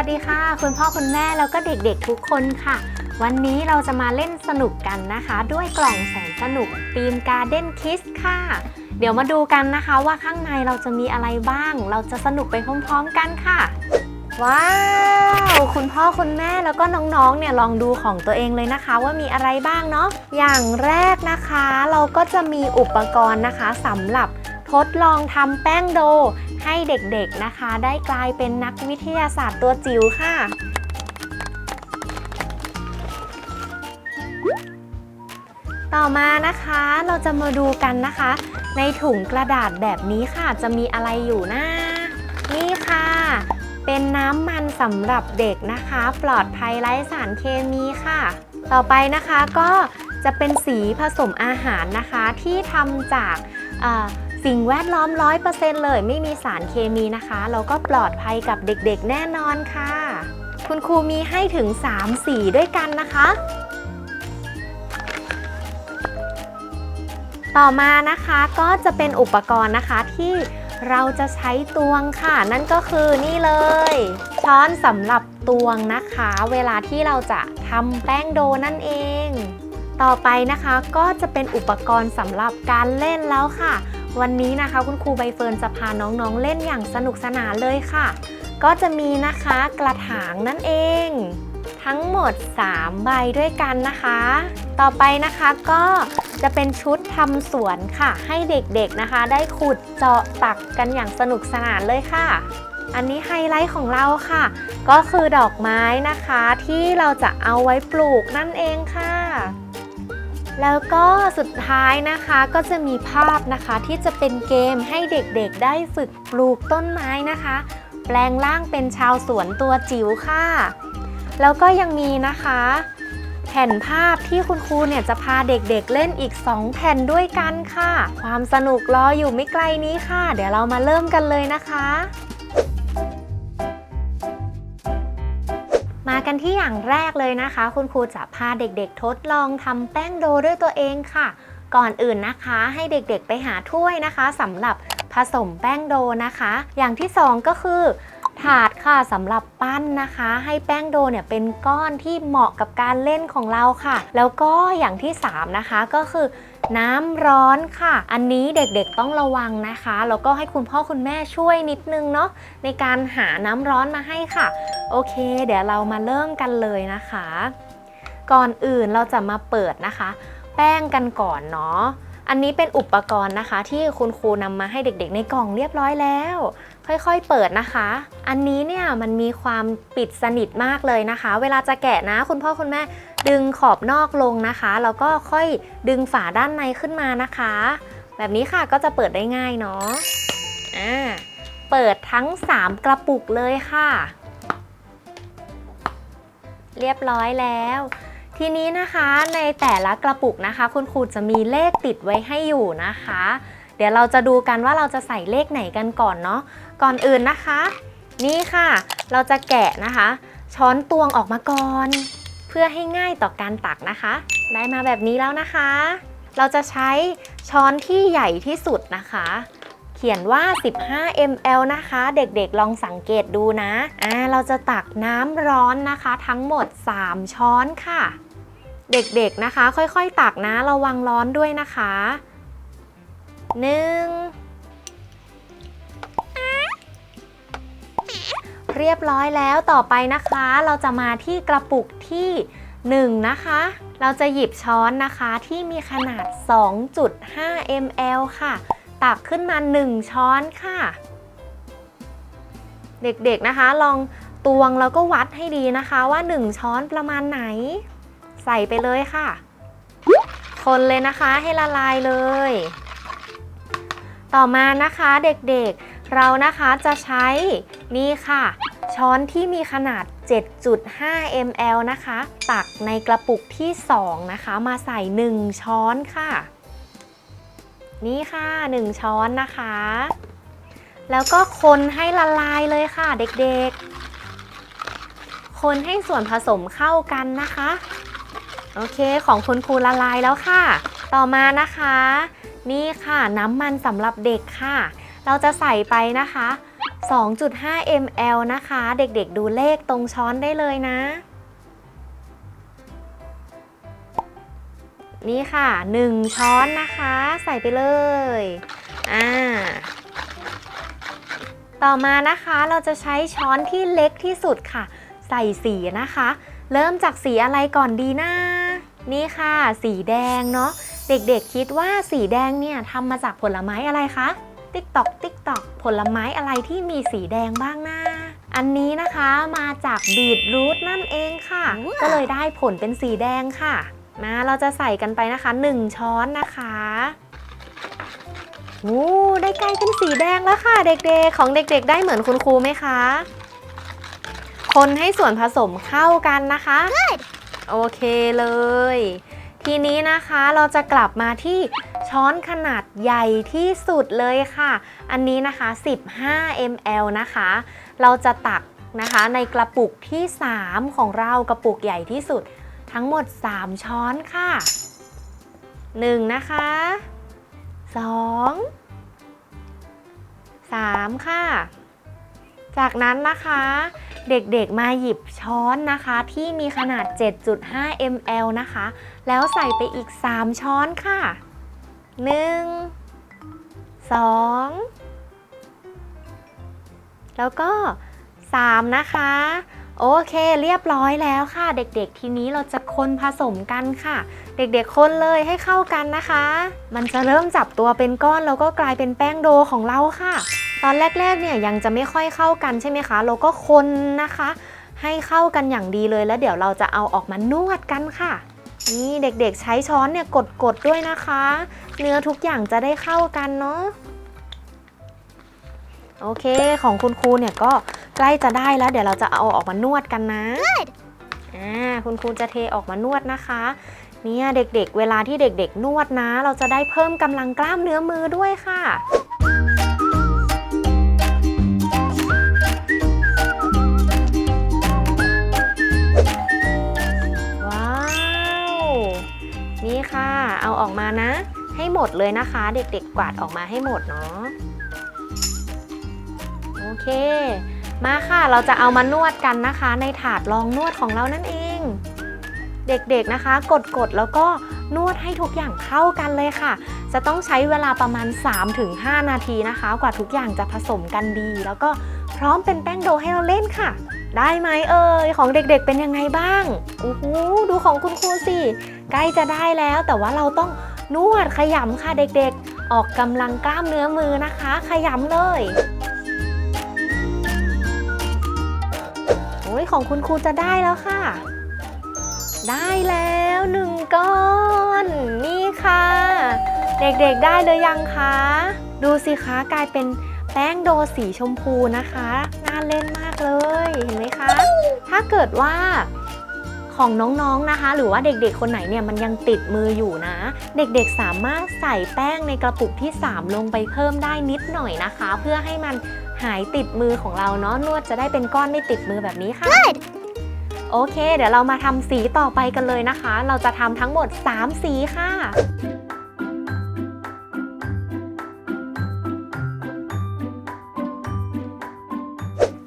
วัสดีค่ะ คุณพ่อคุณแม่แล้วก็เด็กๆทุกคนค่ะ วันนี้เราจะมาเล่นสนุกกันนะคะ ด้วยกล่องแสนสนุกทีมการ์เด้นคิสค่ะ เดี๋ยวมาดูกันนะคะว่าข้างในเราจะมีอะไรบ้าง เราจะสนุกไปพร้อมๆกันค่ะ ว้าว คุณพ่อคุณแม่แล้วก็น้องๆเนี่ยลองดูของตัวเองเลยนะคะ ว่ามีอะไรบ้างเนาะอย่างแรกนะคะ เราก็จะมีอุปกรณ์นะคะสำหรับ ทดลองทำแป้งโดให้เด็กๆนะคะ ได้กลายเป็นนักวิทยาศาสตร์ตัวจิ๋วค่ะ ต่อมานะคะเราจะมาดูกันนะคะ ในถุงกระดาษแบบนี้ค่ะ จะมีอะไรอยู่นะ นี่ค่ะ เป็นน้ำมันสำหรับเด็กนะคะ ปลอดภัยไร้สารเคมีค่ะ ต่อไปนะคะก็จะเป็นสีผสมอาหารนะคะที่ทำจากอ่อ สิ่งแวดล้อม100%เลยไม่มีสารเคมีนะคะแล้วก็ปลอดภัยกับเด็กๆ แน่นอนค่ะ คุณครูมีให้ถึง 3 สีด้วยกันนะคะ ต่อมานะคะก็จะเป็นอุปกรณ์นะคะที่เราจะใช้ตวงค่ะ นั่นก็คือนี่เลย ช้อนสำหรับตวงนะคะ เวลาที่เราจะทำแป้งโดนั่นเอง ต่อไปนะคะก็จะเป็นอุปกรณ์สำหรับการเล่นแล้วค่ะ วันนี้นะคะคุณครูใบเฟิร์นจะพาน้องๆเล่นอย่างสนุกสนานเลยค่ะ ก็จะมีนะคะกระถางนั่นเอง ทั้งหมด 3 ใบด้วยกันนะคะ ต่อไปนะคะก็จะเป็นชุดทำสวนค่ะ ให้เด็กๆนะคะ ได้ขุดเจาะตักกันอย่างสนุกสนานเลยค่ะ อันนี้ไฮไลท์ของเราค่ะ ก็คือดอกไม้นะคะที่เราจะเอาไว้ปลูกนั่นเองค่ะ แล้วก็สุดท้ายนะคะก็จะมีภาพนะคะที่จะเป็นเกมให้เด็กๆได้ฝึกปลูกต้นไม้นะคะ แปลงร่างเป็นชาวสวนตัวจิ๋วค่ะ แล้วก็ยังมีนะคะ แผ่นภาพที่คุณครูเนี่ยจะพาเด็กๆเล่นอีก 2 แผ่นด้วยกันค่ะ ความสนุกรออยู่ไม่ไกลนี้ค่ะ เดี๋ยวเรามาเริ่มกันเลยนะคะ มากันที่อย่างแรกเลยนะคะ คุณครูจะพาเด็กๆ ทดลองทำแป้งโดด้วยตัวเองค่ะ ก่อนอื่นนะคะ ให้เด็กๆไปหาถ้วยนะคะสำหรับผสมแป้งโดนะคะ อย่างที่สองก็คือถาดค่ะสำหรับปั้นนะคะ ให้แป้งโดเนี่ยเป็นก้อนที่เหมาะกับการเล่นของเราค่ะ แล้วก็อย่างที่สามนะคะก็คือน้ำร้อนค่ะ อันนี้เด็กๆต้องระวังนะคะ แล้วก็ให้คุณพ่อคุณแม่ช่วยนิดนึงเนาะในการหาน้ำร้อนมาให้ค่ะ โอเค เดี๋ยวเรามาเริ่มกันเลยนะคะ ก่อนอื่นเราจะมาเปิดนะคะ แป้งกันก่อนเนาะอันนี้เป็นอุปกรณ์นะคะ ที่คุณครูนำมาให้เด็กๆ ในกล่องเรียบร้อยแล้ว ค่อยๆเปิดนะคะ อันนี้เนี่ยมันมีความปิดสนิทมากเลยนะคะ เวลาจะแกะนะ คุณพ่อคุณแม่ดึงขอบนอกลงนะคะแล้วก็ค่อยดึงฝาด้านในขึ้นมานะคะ แบบนี้ค่ะก็จะเปิดได้ง่ายเนาะอ่าเปิดทั้ง 3 กระปุกเลยค่ะ เรียบร้อยแล้ว ทีนี้นะคะในแต่ละกระปุกนะคะ คุณครูจะมีเลขติดไว้ให้อยู่นะคะ เดี๋ยวเราจะดูกันว่าเราจะใส่เลขไหนกันก่อนเนาะก่อนอื่นนะคะ นี่ค่ะ เราจะแกะนะคะ ช้อนตวงออกมาก่อน เพื่อให้ง่ายต่อการตักนะคะ ได้มาแบบนี้แล้วนะคะ เราจะใช้ช้อนที่ใหญ่ที่สุดนะคะ เขียนว่า 15 ml นะคะ เด็กๆลองสังเกตดูนะอ่าเราจะตักน้ำร้อนนะคะ ทั้งหมด 3 ช้อนค่ะ เด็กๆนะคะ ค่อยๆ ตักนะ ระวังร้อนด้วยนะคะหนึ่งเรียบร้อยแล้วต่อไปนะคะ เราจะมาที่กระปุกที่1นะคะ เราจะหยิบช้อนนะคะที่มีขนาด 2.5 ml ค่ะ ตักขึ้นมา 1 ช้อนค่ะ เด็กๆนะคะ ลองตวงแล้วก็วัดให้ดีนะคะว่า 1 ช้อนประมาณไหน ใส่ไปเลยค่ะ คนเลยนะคะให้ละลายเลย ต่อมานะคะเด็กๆเรานะคะจะใช้นี่ค่ะ ช้อนที่มีขนาด 7.5 ml นะคะ ตักในกระปุกที่ 2 นะคะ มาใส่ 1 ช้อนค่ะ นี่ค่ะ 1 ช้อนนะคะ แล้วก็คนให้ละลายเลยค่ะเด็กๆ คนให้ส่วนผสมเข้ากันนะคะ โอเคของคุณครูละลายแล้วค่ะ ต่อมานะคะ นี่ค่ะน้ำมันสำหรับเด็กค่ะ เราจะใส่ไปนะคะ 2.5 ml นะคะ เด็กๆดูเลขตรงช้อนได้เลยนะ นี่ค่ะ 1 ช้อนนะคะ ใส่ไปเลยอ่าต่อมานะคะเราจะใช้ช้อนที่เล็กที่สุดค่ะ ใส่สีนะคะ เริ่มจากสีอะไรก่อนดีนะนี่ค่ะ สีแดงเนาะเด็กๆคิดว่าสีแดงเนี่ยทำมาจากผลไม้อะไรคะติ๊กตอกติ๊กตอกผลไม้อะไรที่มีสีแดงบ้างนะอันนี้นะคะมาจากบีทรูทนั่นเองค่ะ ก็เลยได้ผลเป็นสีแดงค่ะ มาเราจะใส่กันไปนะคะ 1 ช้อนนะคะโอ้ได้กลายเป็นสีแดงแล้วค่ะ เด็กๆ ของเด็กๆ ได้เหมือนคุณครูไหมคะ คนให้ส่วนผสมเข้ากันนะคะโอเคเลย ทีนี้นะคะเราจะกลับมาที่ช้อนขนาดใหญ่ที่สุดเลยค่ะ อันนี้นะคะ 15 ml นะคะ เราจะตักนะคะในกระปุกที่ 3 ของเรากระปุกใหญ่ที่สุด ทั้งหมด 3 ช้อนค่ะ 1 นะคะ 2 3 ค่ะ จากนั้นนะคะเด็กๆ มาหยิบช้อนนะคะ ที่มีขนาด 7.5 ml นะคะ แล้วใส่ไปอีก 3 ช้อนค่ะ 1 2 แล้วก็ 3 นะคะ โอเค เรียบร้อยแล้วค่ะ เด็กๆ ทีนี้เราจะคนผสมกันค่ะ เด็กๆ คนเลยให้เข้ากันนะคะ มันจะเริ่มจับตัวเป็นก้อนแล้วก็กลายเป็นแป้งโดของเราค่ะ ตอนแรกๆ เนี่ยยังจะไม่ค่อยเข้ากันใช่ไหมคะ เราก็คนนะคะ ให้เข้ากันอย่างดีเลยแล้วเดี๋ยวเราจะเอาออกมานวดกันค่ะ นี่เด็กๆ ใช้ช้อนเนี่ยกดๆด้วยนะคะ เนื้อทุกอย่างจะได้เข้ากันเนาะ โอเค ของคุณครูเนี่ยก็ใกล้จะได้แล้วเดี๋ยวเราจะเอาออกมานวดกันนะอ่าคุณครูจะเทออกมานวดนะคะ เนี่ยเด็กๆเวลาที่เด็กๆ นวดนะ เราจะได้เพิ่มกำลังกล้ามเนื้อมือด้วยค่ะว้าวนี่ค่ะ เอาออกมานะ ให้หมดเลยนะคะ เด็กๆกวาดออกมาให้หมดเนาะ เค มาค่ะเราจะเอามานวดกันนะคะ ในถาดรองนวดของเรานั่นเอง เด็กๆนะคะ กดๆแล้วก็นวดให้ทุกอย่างเข้ากันเลยค่ะ จะต้องใช้เวลาประมาณ 3-5 นาทีนะคะ กว่าทุกอย่างจะผสมกันดี แล้วก็พร้อมเป็นแป้งโดให้เราเล่นค่ะ ได้ไหมเอ่ยของเด็กๆเป็นยังไงบ้างโอ้โหดูของคุณครูสิใกล้จะได้แล้ว แต่ว่าเราต้องนวดขยำค่ะเด็กๆ ออกกำลังกล้ามเนื้อมือนะคะ ขยำเลย โอ้ยของคุณครูจะได้แล้วค่ะ ได้แล้วหนึ่งก้อน นี่ค่ะ เด็กๆได้เลยยังคะ ดูสิคะกลายเป็นแป้งโดสีชมพูนะคะ น่าเล่นมากเลยเห็นไหมคะ ถ้าเกิดว่าของน้องๆนะคะ หรือว่าเด็กๆ คนไหนเนี่ยมันยังติดมืออยู่นะ เด็กๆสามารถใส่แป้งในกระปุกที่ 3 ลงไปเพิ่มได้นิดหน่อยนะคะ เพื่อให้มัน หายติดมือของเราเนาะนวดจะได้เป็นก้อนไม่ติดมือแบบนี้ค่ะโอเค เดี๋ยวเรามาทำสีต่อไปกันเลยนะคะ เราจะทำทั้งหมด 3 สีค่ะ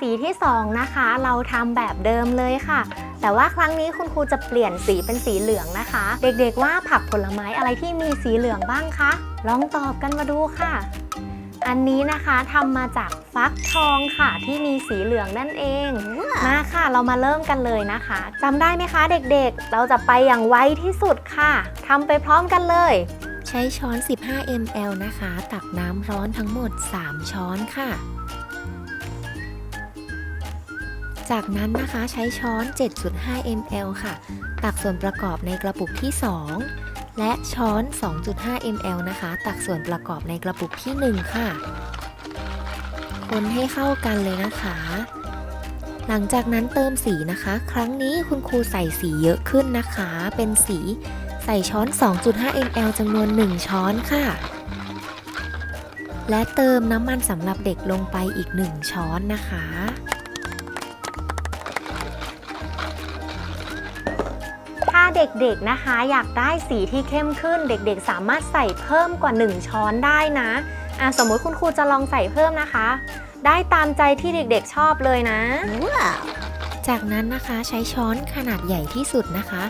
สีที่2นะคะเราทำแบบเดิมเลยค่ะ แต่ว่าครั้งนี้คุณครูจะเปลี่ยนสีเป็นสีเหลืองนะคะ เด็กๆว่าผักผลไม้อะไรที่มีสีเหลืองบ้างคะลองตอบกันมาดูค่ะ อันนี้นะคะทำมาจากฟักทองค่ะที่มีสีเหลืองนั่นเอง มาค่ะเรามาเริ่มกันเลยนะคะจำได้ไหมคะเด็กๆ เราจะไปอย่างไวที่สุดค่ะทำไปพร้อมกันเลย ใช้ช้อน 15 ml นะคะ ตักน้ำร้อนทั้งหมด 3 ช้อนค่ะ จากนั้นนะคะใช้ช้อน 7.5 ml ค่ะ ตักส่วนประกอบในกระปุกที่ 2 และช้อน 2.5 ml นะคะ ตักส่วนประกอบในกระปุกที่ 1 ค่ะ คนให้เข้ากันเลยนะคะ หลังจากนั้นเติมสีนะคะ ครั้งนี้คุณครูใส่สีเยอะขึ้นนะคะ เป็นสีใส่ช้อน 2.5 ml จำนวน 1 ช้อนค่ะ และเติมน้ำมันสำหรับเด็กลงไปอีก 1 ช้อนนะคะ เด็กๆนะคะ อยากได้สีที่เข้มขึ้น เด็กๆ สามารถใส่เพิ่มกว่า 1 ช้อนได้นะอะสมมุติคุณครูจะลองใส่เพิ่มนะคะ ได้ตามใจที่เด็กๆชอบเลยนะ จากนั้นนะคะใช้ช้อนขนาดใหญ่ที่สุดนะคะ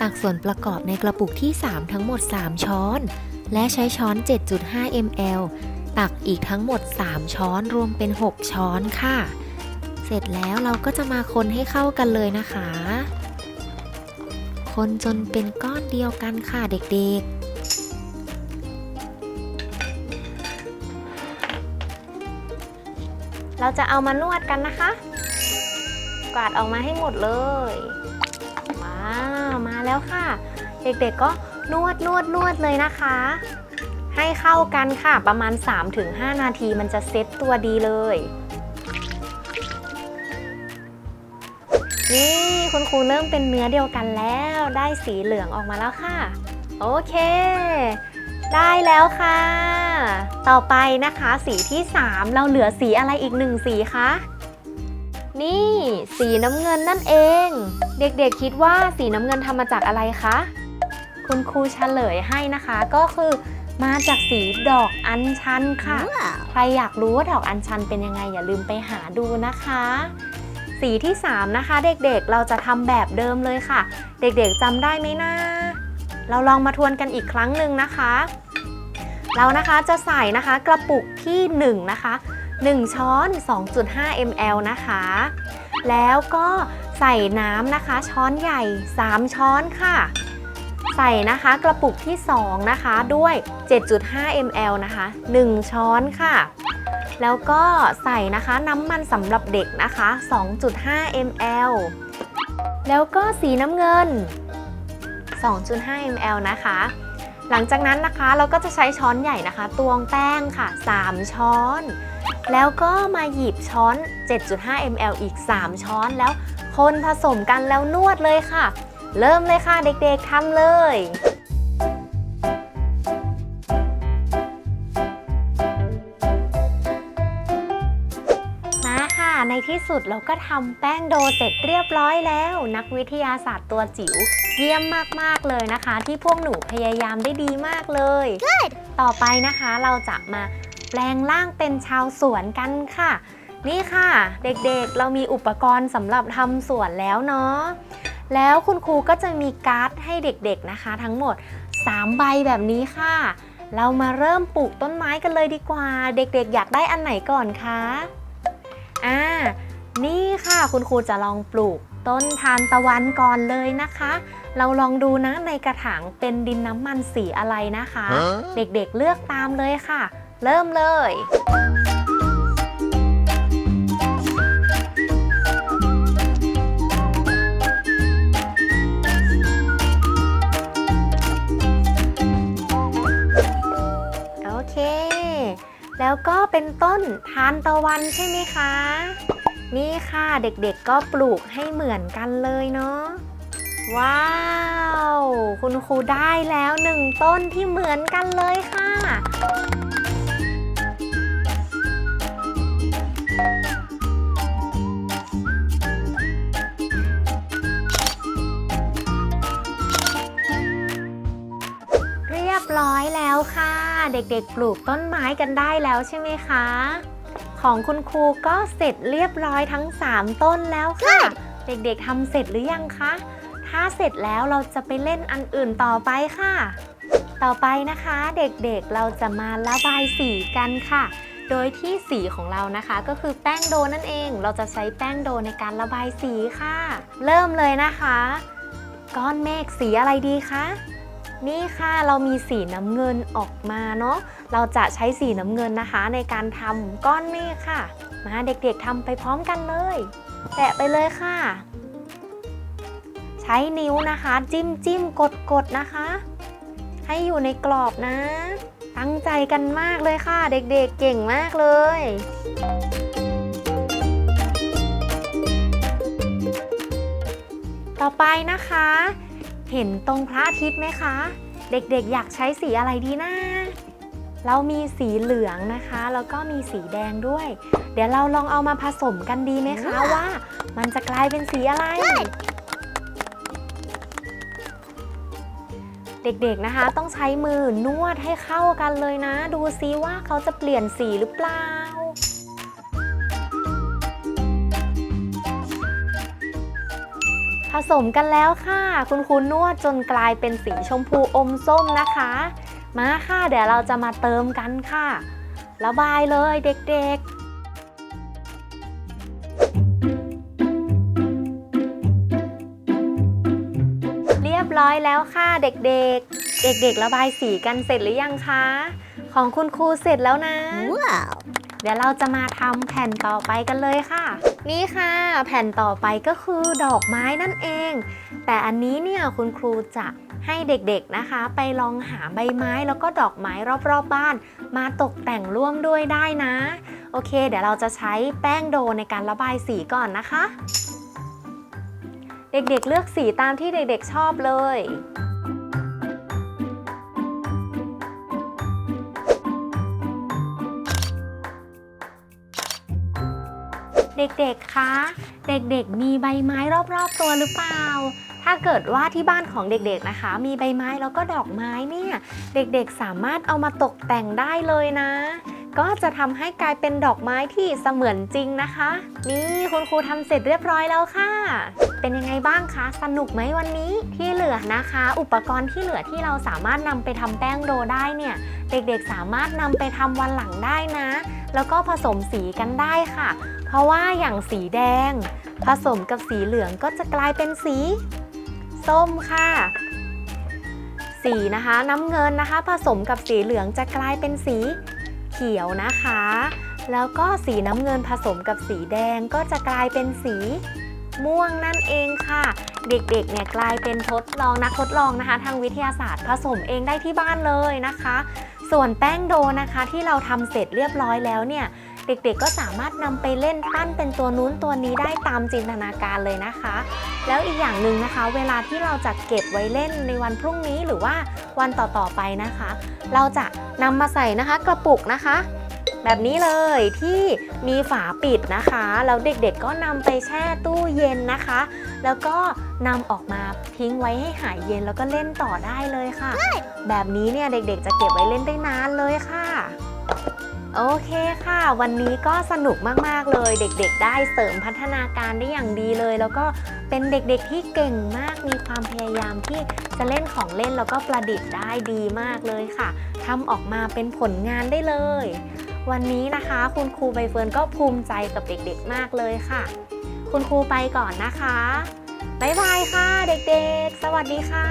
ตักส่วนประกอบในกระปุกที่ 3 ทั้งหมด 3 ช้อน และใช้ช้อน 7.5 ml ตักอีกทั้งหมด 3 ช้อนรวมเป็น 6 ช้อนค่ะ เสร็จแล้วเราก็จะมาคนให้เข้ากันเลยนะคะ คนจนเป็นก้อนเดียวกันค่ะเด็กๆเราจะเอามานวดกันนะคะ กวาดออกมาให้หมดเลย ว้าว มาแล้วค่ะ เด็กๆก็นวดนวดนวดเลยนะคะ ให้เข้ากันค่ะ ประมาณ 3-5 นาทีมันจะเซ็ตตัวดีเลย นี่คุณครูเริ่มเป็นเนื้อเดียวกันแล้ว ได้สีเหลืองออกมาแล้วค่ะ โอเค ได้แล้วค่ะ ต่อไปนะคะสีที่ 3 เราเหลือสีอะไรอีกหนึ่งสีคะนี่สีน้ำเงินนั่นเอง เด็กๆคิดว่าสีน้ำเงินทำมาจากอะไรคะ คุณครูเฉลยให้นะคะก็คือมาจากสีดอกอัญชันค่ะ ใครอยากรู้ว่าดอกอัญชันเป็นยังไงอย่าลืมไปหาดูนะคะ สีที่ 3 นะคะ เด็กๆเราจะทำแบบเดิมเลยค่ะ เด็กๆจำได้ไหมนะเราลองมาทวนกันอีกครั้งหนึ่งนะคะ เรานะคะจะใส่นะคะกระปุกที่ 1 นะคะ 1 ช้อน 2.5 ml นะคะ แล้วก็ใส่น้ำนะคะ ช้อนใหญ่ 3 ช้อนค่ะ ใส่นะคะกระปุกที่ 2 นะคะด้วย 7.5 ml นะคะ 1 ช้อนค่ะ แล้วก็ใส่นะคะน้ำมันสำหรับเด็กนะคะ 2.5 ml แล้วก็สีน้ำเงิน 2.5 ml นะคะ หลังจากนั้นนะคะเราก็จะใช้ช้อนใหญ่นะคะ ตวงแป้งค่ะ 3 ช้อน แล้วก็มาหยิบช้อน 7.5 ml อีก 3 ช้อนแล้วคนผสมกันแล้วนวดเลยค่ะ เริ่มเลยค่ะเด็กๆทำเลย ที่สุดเราก็ทำแป้งโดเสร็จเรียบร้อยแล้ว นักวิทยาศาสตร์ตัวจิ๋วเยี่ยมมาก ๆ เลยนะคะ ที่พวกหนูพยายามได้ดีมากเลยต่อไปนะคะเราจะมาแปลงร่างเป็นชาวสวนกันค่ะ นี่ค่ะ เด็กๆเรามีอุปกรณ์สำหรับทำสวนแล้วเนาะแล้วคุณครูก็จะมีการ์ดให้เด็กๆนะคะ ทั้งหมด 3 ใบแบบนี้ค่ะ เรามาเริ่มปลูกต้นไม้กันเลยดีกว่า เด็กๆ อยากได้อันไหนก่อนคะ อ่า นี่ค่ะคุณครูจะลองปลูกต้นทานตะวันก่อนเลยนะคะ เราลองดูนะในกระถางเป็นดินน้ำมันสีอะไรนะคะ เด็กๆเลือกตามเลยค่ะ เริ่มเลย แล้วก็เป็นต้นทานตะวันใช่ไหมคะ นี่ค่ะเด็กๆก็ปลูกให้เหมือนกันเลยเนาะว้าว คุณครูได้แล้วหนึ่งต้นที่เหมือนกันเลยค่ะ ด็กๆ ปลูกต้นไม้กันได้แล้วใช่ไหมคะ ของคุณครูก็เสร็จเรียบร้อยทั้ง 3 ต้นแล้วค่ะ เด็กๆทำเสร็จหรือยังคะ ถ้าเสร็จแล้วเราจะไปเล่นอันอื่นต่อไปค่ะ ต่อไปนะคะเด็กๆเราจะมาระบายสีกันค่ะ โดยที่สีของเรานะคะ ก็คือแป้งโดนั่นเอง เราจะใช้แป้งโดในการระบายสีค่ะ เริ่มเลยนะคะ ก้อนเมฆสีอะไรดีคะ นี่ค่ะเรามีสีน้ำเงินออกมาเนาะเราจะใช้สีน้ำเงินนะคะ ในการทำก้อนเมฆค่ะ มาเด็กๆทำไปพร้อมกันเลยแตะไปเลยค่ะ ใช้นิ้วนะคะ จิ้มจิ้มกดกดนะคะ ให้อยู่ในกรอบนะ ตั้งใจกันมากเลยค่ะ เด็กๆเเก่งมากเลยต่อไปนะคะ เห็นตรงพระอาทิตย์ไหมคะ เด็กๆอยากใช้สีอะไรดีนะ เรามีสีเหลืองนะคะ แล้วก็มีสีแดงด้วย เดี๋ยวเราลองเอามาผสมกันดีไหมคะว่า มันจะกลายเป็นสีอะไร เด็กๆนะคะ ต้องใช้มือนวดให้เข้ากันเลยนะ ดูซิว่าเขาจะเปลี่ยนสีหรือเปล่า ผสมกันแล้วค่ะ คุณครูนวดจนกลายเป็นสีชมพูอมส้มนะคะ มาค่ะ เดี๋ยวเราจะมาเติมกันค่ะ ระบายเลยเด็กๆเรียบร้อยแล้วค่ะเด็กๆ เด็กๆ ระบายสีกันเสร็จหรือยังคะ ของคุณครูเสร็จแล้วนะ เดี๋ยวเราจะมาทำแผ่นต่อไปกันเลยค่ะ นี่ค่ะ แผ่นต่อไปก็คือดอกไม้นั่นเอง แต่อันนี้เนี่ยคุณครูจะให้เด็กๆนะคะ ไปลองหาใบไม้แล้วก็ดอกไม้รอบๆบบ้าน มาตกแต่งร่วมด้วยได้นะ โอเค เดี๋ยวเราจะใช้แป้งโดในการระบายสีก่อนนะคะ เด็กๆเลือกสีตามที่เด็กๆชอบเลย เด็กๆ คะ เด็กๆ มีใบไม้รอบๆ ตัวหรือเปล่า ถ้าเกิดว่าที่บ้านของเด็กๆ นะคะ มีใบไม้แล้วก็ดอกไม้เนี่ย เด็กๆ สามารถเอามาตกแต่งได้เลยนะ ก็จะทำให้กลายเป็นดอกไม้ที่เสมือนจริงนะคะ นี่คุณครูทำเสร็จเรียบร้อยแล้วค่ะ เป็นยังไงบ้างคะ สนุกไหมวันนี้ที่เหลือนะคะ อุปกรณ์ที่เหลือที่เราสามารถนำไปทำแป้งโดได้เนี่ย เด็กๆสามารถนำไปทำวันหลังได้นะ แล้วก็ผสมสีกันได้ค่ะ เพราะว่าอย่างสีแดง ผสมกับสีเหลืองก็จะกลายเป็นสี ส้มค่ะสีนะคะน้ำเงินนะคะ ผสมกับสีเหลืองจะกลายเป็นสี ขียวนะคะ แล้วก็สีน้ำเงินผสมกับสีแดงก็จะกลายเป็นสีม่วงนั่นเองค่ะ เด็กๆเนี่ยกลายเป็นทดลองนักทดลองนะคะ ทางวิทยาศาสตร์ผสมเองได้ที่บ้านเลยนะคะ ส่วนแป้งโดนะคะที่เราทำเสร็จเรียบร้อยแล้วเนี่ย เด็กๆก็สามารถนำไปเล่นปั้นเป็นตัวนู้นตัวนี้ได้ตามจินตนาการเลยนะคะ แล้วอีกอย่างหนึ่งนะคะ เวลาที่เราจะเก็บไว้เล่นในวันพรุ่งนี้หรือว่าวันต่อๆไปนะคะ เราจะนำมาใส่นะคะกระปุกนะคะ แบบนี้เลยที่มีฝาปิดนะคะ แล้วเด็กๆก็นำไปแช่ตู้เย็นนะคะ แล้วก็นำออกมาทิ้งไว้ให้หายเย็นแล้วก็เล่นต่อได้เลยค่ะ แบบนี้เนี่ยเด็กๆจะเก็บไว้เล่นได้นานเลยค่ะ โอเคค่ะ วันนี้ก็สนุกมาก ๆ เลย เด็ก ๆ ได้เสริมพัฒนาการได้อย่างดีเลย แล้วก็เป็นเด็กๆที่เก่งมากมีความพยายามที่จะเล่นของเล่นแล้วก็ประดิษฐ์ได้ดีมากเลยค่ะทำออกมาเป็นผลงานได้เลย วันนี้นะคะ คุณครูใบเฟิร์นก็ภูมิใจกับเด็กๆมากเลยค่ะ คุณครูไปก่อนนะคะบ๊ายบายค่ะ เด็กๆ สวัสดีค่ะ